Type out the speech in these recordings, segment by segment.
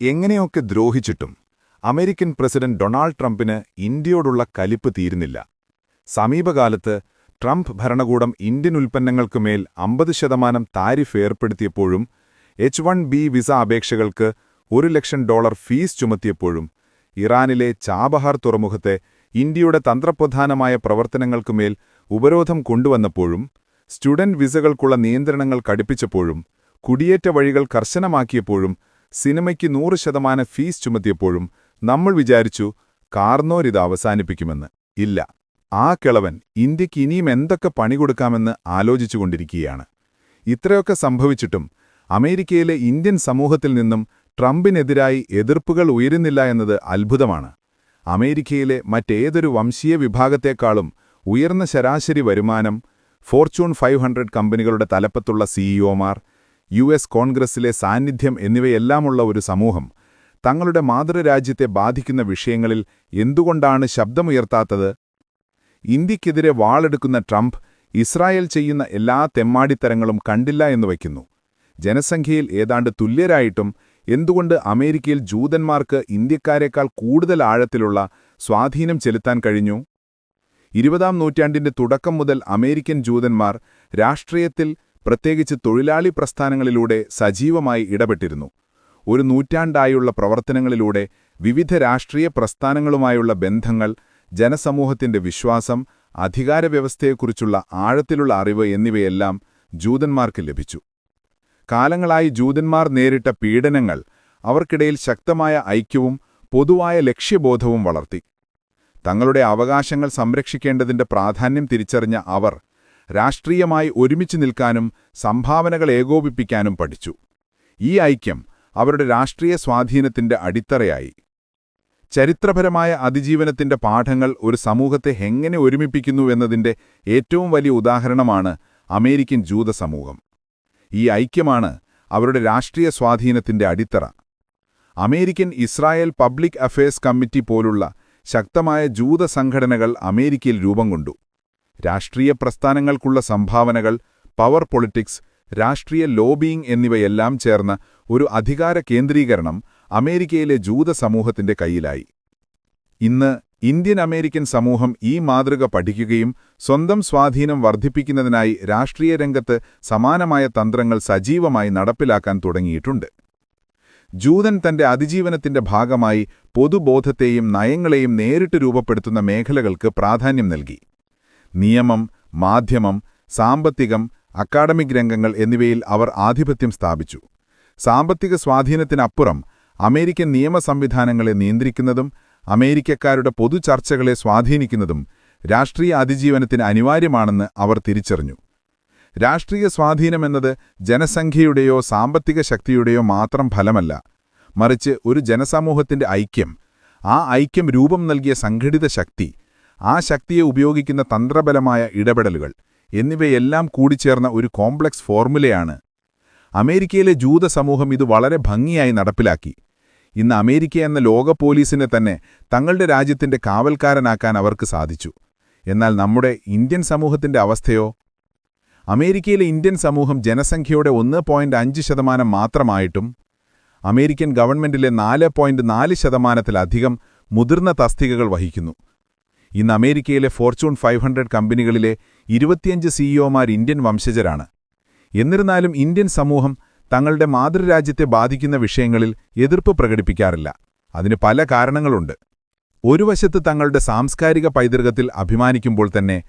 എങ്ങനെയൊക്കെ ദ്രോഹിച്ചിട്ടും American president Donald ട്രംപിന് ഇന്ത്യയോടുള്ള കലിപ്പ് തീരുന്നില്ല. സമീപകാലത്ത് ട്രംപ് ഭരണകൂടം ഇന്ത്യൻ ഉൽപ്പന്നങ്ങൾക്കുമേൽ അമ്പത് ശതമാനം താരിഫ് ഏർപ്പെടുത്തിയപ്പോഴും എച്ച് വൺ ബി വിസ അപേക്ഷകൾക്ക് ഒരു ലക്ഷം ഡോളർ ഫീസ് ചുമത്തിയപ്പോഴും ഇറാനിലെ ചാബഹാർ തുറമുഖത്തെ ഇന്ത്യയുടെ തന്ത്രപ്രധാനമായ പ്രവർത്തനങ്ങൾക്കുമേൽ ഉപരോധം കൊണ്ടുവന്നപ്പോഴും സ്റ്റുഡന്റ് വിസകൾക്കുള്ള നിയന്ത്രണങ്ങൾ കടുപ്പിച്ചപ്പോഴും കുടിയേറ്റ വഴികൾ കർശനമാക്കിയപ്പോഴും സിനിമയ്ക്ക് നൂറ് ശതമാനം ഫീസ് ചുമത്തിയപ്പോഴും നമ്മൾ വിചാരിച്ചു കാർന്നോരിത് അവസാനിപ്പിക്കുമെന്ന്. ഇല്ല. ആ കിളവൻ ഇന്ത്യയ്ക്ക് ഇനിയും എന്തൊക്കെ പണി കൊടുക്കാമെന്ന് ആലോചിച്ചുകൊണ്ടിരിക്കുകയാണ്. ഇത്രയൊക്കെ സംഭവിച്ചിട്ടും അമേരിക്കയിലെ ഇന്ത്യൻ സമൂഹത്തിൽ നിന്നും ട്രംപിനെതിരായി എതിർപ്പുകൾ ഉയരുന്നില്ല എന്നത് അത്ഭുതമാണ്. അമേരിക്കയിലെ മറ്റേതൊരു വംശീയ വിഭാഗത്തെക്കാളും ഉയർന്ന ശരാശരി വരുമാനം ഫോർച്യൂൺ ഫൈവ് കമ്പനികളുടെ തലപ്പത്തുള്ള സിഇഒമാർ യു എസ് കോൺഗ്രസിലെ സാന്നിധ്യം എന്നിവയെല്ലാമുള്ള ഒരു സമൂഹം തങ്ങളുടെ മാതൃരാജ്യത്തെ ബാധിക്കുന്ന വിഷയങ്ങളിൽ എന്തുകൊണ്ടാണ് ശബ്ദമുയർത്താത്തത്? ഇന്ത്യക്കെതിരെ വാളെടുക്കുന്ന ട്രംപ് ഇസ്രായേൽ ചെയ്യുന്ന എല്ലാ തെമ്മാടിത്തരങ്ങളും കണ്ടില്ല എന്ന് വയ്ക്കുന്നു. ജനസംഖ്യയിൽ ഏതാണ്ട് തുല്യരായിട്ടും എന്തുകൊണ്ട് അമേരിക്കയിൽ ജൂതന്മാർക്ക് ഇന്ത്യക്കാരെക്കാൾ കൂടുതൽ ആഴത്തിലുള്ള സ്വാധീനം ചെലുത്താൻ കഴിഞ്ഞു? ഇരുപതാം നൂറ്റാണ്ടിന്റെ തുടക്കം മുതൽ അമേരിക്കൻ ജൂതന്മാർ രാഷ്ട്രീയത്തിൽ പ്രത്യേകിച്ച് തൊഴിലാളി പ്രസ്ഥാനങ്ങളിലൂടെ സജീവമായി ഇടപെട്ടിരുന്നു. ഒരു നൂറ്റാണ്ടായുള്ള പ്രവർത്തനങ്ങളിലൂടെ വിവിധ രാഷ്ട്രീയ പ്രസ്ഥാനങ്ങളുമായുള്ള ബന്ധങ്ങൾ ജനസമൂഹത്തിന്റെ വിശ്വാസം അധികാരവ്യവസ്ഥയെക്കുറിച്ചുള്ള ആഴത്തിലുള്ള അറിവ് എന്നിവയെല്ലാം ജൂതന്മാർക്ക് ലഭിച്ചു. കാലങ്ങളായി ജൂതന്മാർ നേരിട്ട പീഡനങ്ങൾ അവർക്കിടയിൽ ശക്തമായ ഐക്യവും പൊതുവായ ലക്ഷ്യബോധവും വളർത്തി. തങ്ങളുടെ അവകാശങ്ങൾ സംരക്ഷിക്കേണ്ടതിന്റെ പ്രാധാന്യം തിരിച്ചറിഞ്ഞ അവർ രാഷ്ട്രീയമായി ഒരുമിച്ച് നിൽക്കാനും സംഭാവനകൾ ഏകോപിപ്പിക്കാനും പഠിച്ചു. ഈ ഐക്യം അവരുടെ രാഷ്ട്രീയ സ്വാധീനത്തിന്റെ അടിത്തറയായി. ചരിത്രപരമായ അതിജീവനത്തിന്റെ പാഠങ്ങൾ ഒരു സമൂഹത്തെ എങ്ങനെ ഒരുമിപ്പിക്കുന്നുവെന്നതിന്റെ ഏറ്റവും വലിയ ഉദാഹരണമാണ് അമേരിക്കൻ ജൂത സമൂഹം ഈ ഐക്യമാണ് അവരുടെ രാഷ്ട്രീയ സ്വാധീനത്തിന്റെ അടിത്തറ. American Israel public affairs committee പോലുള്ള ശക്തമായ ജൂത സംഘടനകൾ അമേരിക്കയിൽ രൂപം കൊണ്ടു. രാഷ്ട്രീയ പ്രസ്ഥാനങ്ങൾക്കുള്ള സംഭാവനകൾ പവർ പൊളിറ്റിക്സ് രാഷ്ട്രീയ ലോബിയിങ് എന്നിവയെല്ലാം ചേർന്ന ഒരു അധികാര കേന്ദ്രീകരണം അമേരിക്കയിലെ ജൂത സമൂഹത്തിന്റെ കയ്യിലായി. ഇന്ന് ഇന്ത്യൻ അമേരിക്കൻ സമൂഹം ഈ മാതൃക പഠിക്കുകയും സ്വന്തം സ്വാധീനം വർദ്ധിപ്പിക്കുന്നതിനായി രാഷ്ട്രീയ രംഗത്ത് സമാനമായ തന്ത്രങ്ങൾ സജീവമായി നടപ്പിലാക്കാൻ തുടങ്ങിയിട്ടുണ്ട്. ജൂതൻ തന്റെ അതിജീവനത്തിന്റെ ഭാഗമായി പൊതുബോധത്തെയും നയങ്ങളെയും നേരിട്ട് രൂപപ്പെടുത്തുന്ന മേഖലകൾക്ക് പ്രാധാന്യം നൽകി. നിയമം മാധ്യമം സാമ്പത്തികം അക്കാഡമിക് രംഗങ്ങൾ എന്നിവയിൽ അവർ ആധിപത്യം സ്ഥാപിച്ചു. സാമ്പത്തിക സ്വാധീനത്തിനപ്പുറം അമേരിക്കൻ നിയമ സംവിധാനങ്ങളെ നിയന്ത്രിക്കുന്നതും അമേരിക്കക്കാരുടെ പൊതു ചർച്ചകളെ സ്വാധീനിക്കുന്നതും രാഷ്ട്രീയ അതിജീവനത്തിന് അനിവാര്യമാണെന്ന് അവർ തിരിച്ചറിഞ്ഞു. രാഷ്ട്രീയ സ്വാധീനമെന്നത് ജനസംഖ്യയുടെയോ സാമ്പത്തിക ശക്തിയുടെയോ മാത്രം ഫലമല്ല. മറിച്ച് ഒരു ജനസമൂഹത്തിന്റെ ഐക്യം ആ ഐക്യം രൂപം നൽകിയ സംഘടിത ശക്തി ആ ശക്തിയെ ഉപയോഗിക്കുന്ന തന്ത്രബലമായ ഇടപെടലുകൾ എന്നിവയെല്ലാം കൂടിച്ചേർന്ന ഒരു കോംപ്ലക്സ് ഫോർമുലയാണ്. അമേരിക്കയിലെ ജൂത സമൂഹം ഇത് വളരെ ഭംഗിയായി നടപ്പിലാക്കി. ഇന്ന് അമേരിക്ക എന്ന ലോക പോലീസിനെ തന്നെ തങ്ങളുടെ രാജ്യത്തിന്റെ കാവൽക്കാരനാക്കാൻ അവർക്ക് സാധിച്ചു. എന്നാൽ നമ്മുടെ ഇന്ത്യൻ സമൂഹത്തിന്റെ അവസ്ഥയോ? അമേരിക്കയിലെ ഇന്ത്യൻ സമൂഹം ജനസംഖ്യയുടെ ഒന്ന് പോയിന്റ് അഞ്ച് ശതമാനം മാത്രമായിട്ടും അമേരിക്കൻ ഗവൺമെന്റിലെ നാല് പോയിന്റ് നാല് ശതമാനത്തിലധികം മുതിർന്ന തസ്തികകൾ വഹിക്കുന്നു. ഇന്ന് അമേരിക്കയിലെ ഫോർച്യൂൺ ഫൈവ് ഹൺഡ്രഡ് കമ്പനികളിലെ ഇരുപത്തിയഞ്ച് സിഇഒമാർ ഇന്ത്യൻ വംശജരാണ്. എന്നിരുന്നാലും ഇന്ത്യൻ സമൂഹം തങ്ങളുടെ മാതൃരാജ്യത്തെ ബാധിക്കുന്ന വിഷയങ്ങളിൽ എതിർപ്പ് പ്രകടിപ്പിക്കാറില്ല. അതിന് പല കാരണങ്ങളുണ്ട്. ഒരു വശത്ത് തങ്ങളുടെ സാംസ്കാരിക പൈതൃകത്തിൽ അഭിമാനിക്കുമ്പോൾ തന്നെ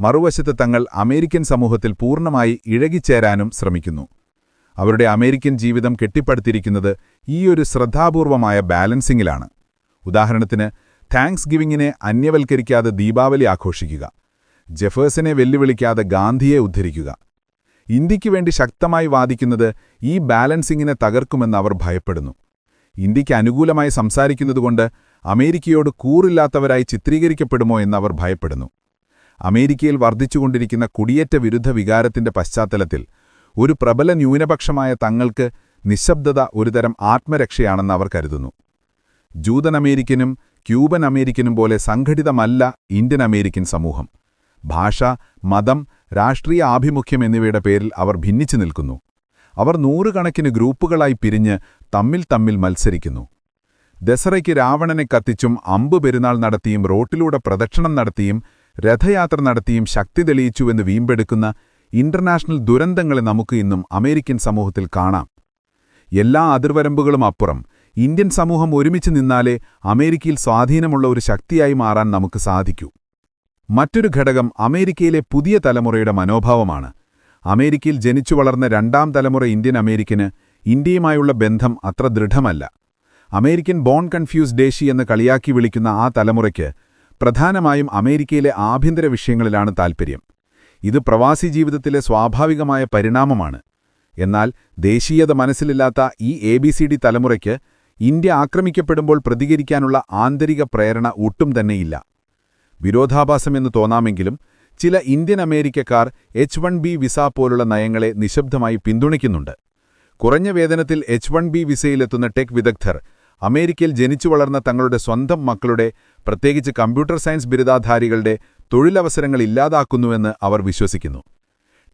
മറുവശത്ത് തങ്ങൾ അമേരിക്കൻ സമൂഹത്തിൽ പൂർണമായി ഇഴകിച്ചേരാനും ശ്രമിക്കുന്നു. അവരുടെ അമേരിക്കൻ ജീവിതം കെട്ടിപ്പടുത്തിരിക്കുന്നത് ഈയൊരു ശ്രദ്ധാപൂർവമായ ബാലൻസിങ്ങിലാണ്. ഉദാഹരണത്തിന് താങ്ക്സ് ഗിവിങ്ങിനെ അന്യവൽക്കരിക്കാതെ ദീപാവലി ആഘോഷിക്കുക. ജെഫേഴ്സിനെ വെല്ലുവിളിക്കാതെ ഗാന്ധിയെ ഉദ്ധരിക്കുക. ഇന്ത്യയ്ക്ക് വേണ്ടി ശക്തമായി വാദിക്കുന്നത് ഈ ബാലൻസിങ്ങിനെ തകർക്കുമെന്ന് അവർ ഭയപ്പെടുന്നു. ഇന്ത്യയ്ക്ക് അനുകൂലമായി സംസാരിക്കുന്നതുകൊണ്ട് അമേരിക്കയോട് കൂറില്ലാത്തവരായി ചിത്രീകരിക്കപ്പെടുമോ എന്നവർ ഭയപ്പെടുന്നു. അമേരിക്കയിൽ വർദ്ധിച്ചുകൊണ്ടിരിക്കുന്ന കുടിയേറ്റ വിരുദ്ധ വികാരത്തിന്റെ പശ്ചാത്തലത്തിൽ ഒരു പ്രബല ന്യൂനപക്ഷമായ തങ്ങൾക്ക് നിശബ്ദത ഒരുതരം ആത്മരക്ഷയാണെന്ന് അവർ കരുതുന്നു. ജൂതൻ അമേരിക്കനും ക്യൂബൻ അമേരിക്കനും പോലെ സംഘടിതമല്ല ഇന്ത്യൻ അമേരിക്കൻ സമൂഹം. ഭാഷ മതം രാഷ്ട്രീയ ആഭിമുഖ്യം എന്നിവയുടെ പേരിൽ അവർ ഭിന്നിച്ചു നിൽക്കുന്നു. അവർ നൂറുകണക്കിന് ഗ്രൂപ്പുകളായി പിരിഞ്ഞ് തമ്മിൽ തമ്മിൽ മത്സരിക്കുന്നു. ദസറയ്ക്ക് രാവണനെ കത്തിച്ചും അമ്പ് പെരുന്നാൾ നടത്തിയും റോട്ടിലൂടെ പ്രദക്ഷിണം നടത്തിയും രഥയാത്ര നടത്തിയും ശക്തി തെളിയിച്ചുവെന്ന് വീമ്പെടുക്കുന്ന ഇന്റർനാഷണൽ ദുരന്തങ്ങളെ നമുക്ക് ഇന്നും അമേരിക്കൻ സമൂഹത്തിൽ കാണാം. എല്ലാ അതിർവരമ്പുകളും അപ്പുറം. ഇന്ത്യൻ സമൂഹം ഒരുമിച്ച് നിന്നാലേ അമേരിക്കയിൽ സ്വാധീനമുള്ള ഒരു ശക്തിയായി മാറാൻ നമുക്ക് സാധിക്കൂ. മറ്റൊരു ഘടകം അമേരിക്കയിലെ പുതിയ തലമുറയുടെ മനോഭാവമാണ്. അമേരിക്കയിൽ ജനിച്ചു വളർന്ന രണ്ടാം തലമുറ ഇന്ത്യൻ അമേരിക്കന് ഇന്ത്യയുമായുള്ള ബന്ധം അത്ര ദൃഢമല്ല. അമേരിക്കൻ ബോൺ കൺഫ്യൂസ് ഡേഷി എന്ന് കളിയാക്കി വിളിക്കുന്ന ആ തലമുറയ്ക്ക് പ്രധാനമായും അമേരിക്കയിലെ ആഭ്യന്തര വിഷയങ്ങളിലാണ് താൽപ്പര്യം ഇത് പ്രവാസി ജീവിതത്തിലെ സ്വാഭാവികമായ പരിണാമമാണ്. എന്നാൽ ദേശീയത മനസ്സിലില്ലാത്ത ഈ എ തലമുറയ്ക്ക് ഇന്ത്യ ആക്രമിക്കപ്പെടുമ്പോൾ പ്രതികരിക്കാനുള്ള ആന്തരിക പ്രേരണ ഒട്ടും തന്നെയില്ല. വിരോധാഭാസമെന്ന് തോന്നാമെങ്കിലും ചില ഇന്ത്യൻ അമേരിക്കക്കാർ എച്ച് വൺ ബി വിസ പോലുള്ള നയങ്ങളെ നിശബ്ദമായി പിന്തുണയ്ക്കുന്നുണ്ട്. കുറഞ്ഞ വേതനത്തിൽ എച്ച് വൺ ബി വിസയിലെത്തുന്ന ടെക് വിദഗ്ധർ അമേരിക്കയിൽ ജനിച്ചു വളർന്ന തങ്ങളുടെ സ്വന്തം മക്കളുടെ പ്രത്യേകിച്ച് കമ്പ്യൂട്ടർ സയൻസ് ബിരുദാധാരികളുടെ തൊഴിലവസരങ്ങൾ ഇല്ലാതാക്കുന്നുവെന്ന് അവർ വിശ്വസിക്കുന്നു.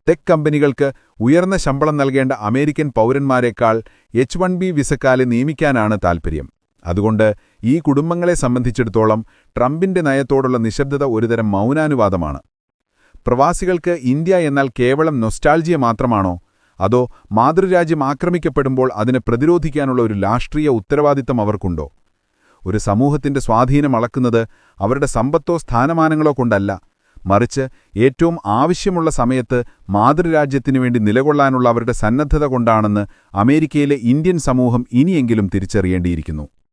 ടെക് കമ്പനികൾക്ക് ഉയർന്ന ശമ്പളം നൽകേണ്ട അമേരിക്കൻ പൗരന്മാരെക്കാൾ എച്ച് വൺ ബി വിസക്കാലെ നിയമിക്കാനാണ് താൽപ്പര്യം അതുകൊണ്ട് ഈ കുടുംബങ്ങളെ സംബന്ധിച്ചിടത്തോളം ട്രംപിന്റെ നയത്തോടുള്ള നിശബ്ദത ഒരുതരം മൗനാനുവാദമാണ്. പ്രവാസികൾക്ക് ഇന്ത്യ എന്നാൽ കേവലം നൊസ്റ്റാൾജിയ മാത്രമാണോ? അതോ മാതൃരാജ്യം ആക്രമിക്കപ്പെടുമ്പോൾ അതിനെ പ്രതിരോധിക്കാനുള്ള ഒരു രാഷ്ട്രീയ ഉത്തരവാദിത്തം അവർക്കുണ്ടോ? ഒരു സമൂഹത്തിന്റെ സ്വാധീനം അളക്കുന്നത് അവരുടെ സമ്പത്തോ സ്ഥാനമാനങ്ങളോ കൊണ്ടല്ല. മറിച്ച് ഏറ്റവും ആവശ്യമുള്ള സമയത്ത് മാതൃരാജ്യത്തിനു വേണ്ടി നിലകൊള്ളാനുള്ള അവരുടെ സന്നദ്ധത കൊണ്ടാണെന്ന് അമേരിക്കയിലെ ഇന്ത്യൻ സമൂഹം ഇനിയെങ്കിലും തിരിച്ചറിയേണ്ടിയിരിക്കുന്നു.